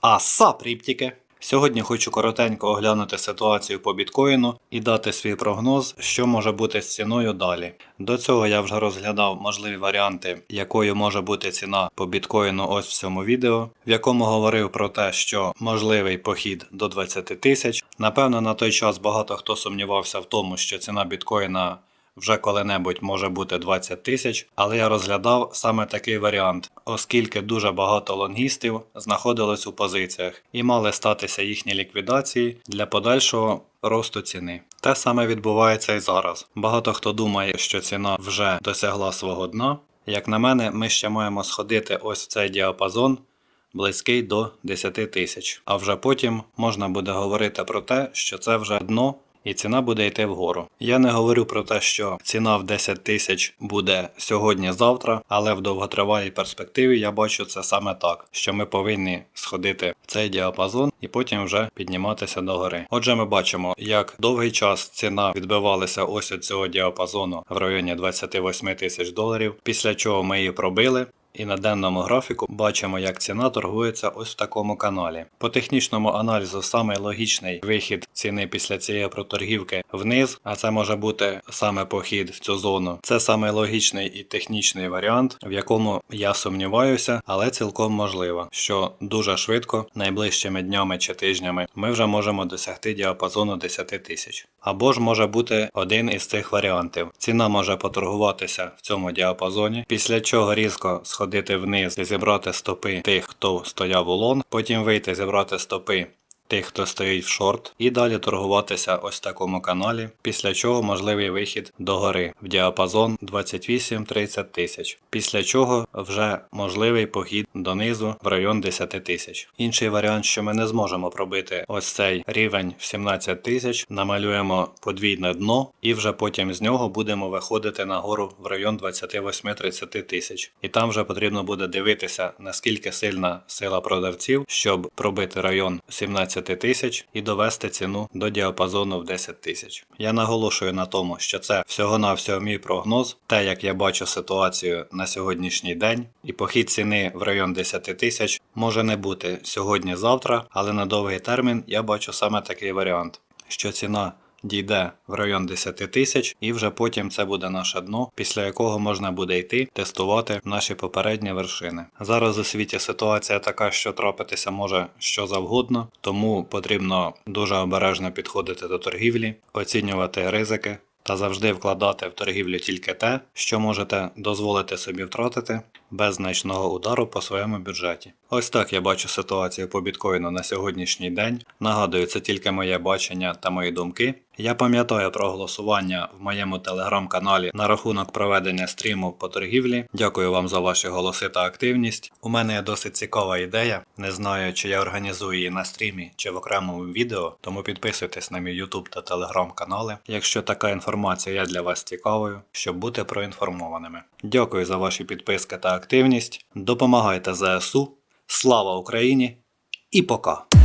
А сапріптіки. Сьогодні хочу коротенько оглянути ситуацію по біткоїну і дати свій прогноз, що може бути з ціною далі. До цього я вже розглядав можливі варіанти, якою може бути ціна по біткоїну ось в цьому відео, в якому говорив про те, що можливий похід до 20 тисяч. Напевно, на той час багато хто сумнівався в тому, що ціна біткоїна вже коли-небудь може бути 20 тисяч, але я розглядав саме такий варіант, оскільки дуже багато лонгістів знаходилось у позиціях і мали статися їхні ліквідації для подальшого росту ціни. Те саме відбувається і зараз. Багато хто думає, що ціна вже досягла свого дна. Як на мене, ми ще маємо сходити ось в цей діапазон. Близький до 10 тисяч, а вже потім можна буде говорити про те, що це вже дно і ціна буде йти вгору. Я не говорю про те, що ціна в 10 тисяч буде сьогодні-завтра, але в довготривалій перспективі я бачу це саме так, що ми повинні сходити в цей діапазон і потім вже підніматися до гори. Отже, ми бачимо, як довгий час ціна відбивалася ось від цього діапазону в районі 28 тисяч доларів, після чого ми її пробили. І на денному графіку бачимо, як ціна торгується ось в такому каналі. По технічному аналізу самий логічний вихід ціни після цієї проторгівки вниз, а це може бути саме похід в цю зону. Це самий логічний і технічний варіант, в якому я сумніваюся, але цілком можливо, що дуже швидко, найближчими днями чи тижнями, ми вже можемо досягти діапазону 10 тисяч. Або ж може бути один із цих варіантів. Ціна може поторгуватися в цьому діапазоні, після чого різко сходити вниз і зібрати стопи тих, хто стояв у лонг, потім вийти зібрати стопи. Тих, хто стоїть в шорт, і далі торгуватися ось в такому каналі, після чого можливий вихід до гори в діапазон 28-30 тисяч, після чого вже можливий похід донизу в район 10 тисяч. Інший варіант, що ми не зможемо пробити ось цей рівень в 17 тисяч, намалюємо подвійне дно, і вже потім з нього будемо виходити нагору в район 28-30 тисяч. І там вже потрібно буде дивитися, наскільки сильна сила продавців, щоб пробити район 17 тисяч і довести ціну до діапазону в 10 тисяч. Я наголошую на тому, що це всього-навсього мій прогноз, те, як я бачу ситуацію на сьогоднішній день, і похід ціни в район 10 тисяч може не бути сьогодні-завтра, але на довгий термін я бачу саме такий варіант, що ціна дійде в район 10 тисяч, і вже потім це буде наше дно, після якого можна буде йти тестувати наші попередні вершини. Зараз у світі ситуація така, що трапитися може що завгодно, тому потрібно дуже обережно підходити до торгівлі, оцінювати ризики. Та завжди вкладати в торгівлю тільки те, що можете дозволити собі втратити без значного удару по своєму бюджеті. Ось так я бачу ситуацію по біткоїну на сьогоднішній день. Нагадую, це тільки моє бачення та мої думки. Я пам'ятаю про голосування в моєму телеграм-каналі на рахунок проведення стріму по торгівлі. Дякую вам за ваші голоси та активність. У мене є досить цікава ідея. Не знаю, чи я організую її на стрімі чи в окремому відео, тому підписуйтесь на мій YouTube та телеграм канали, якщо така інформація є для вас цікавою, щоб бути проінформованими. Дякую за ваші підписки та активність. Допомагайте ЗСУ. Слава Україні і пока!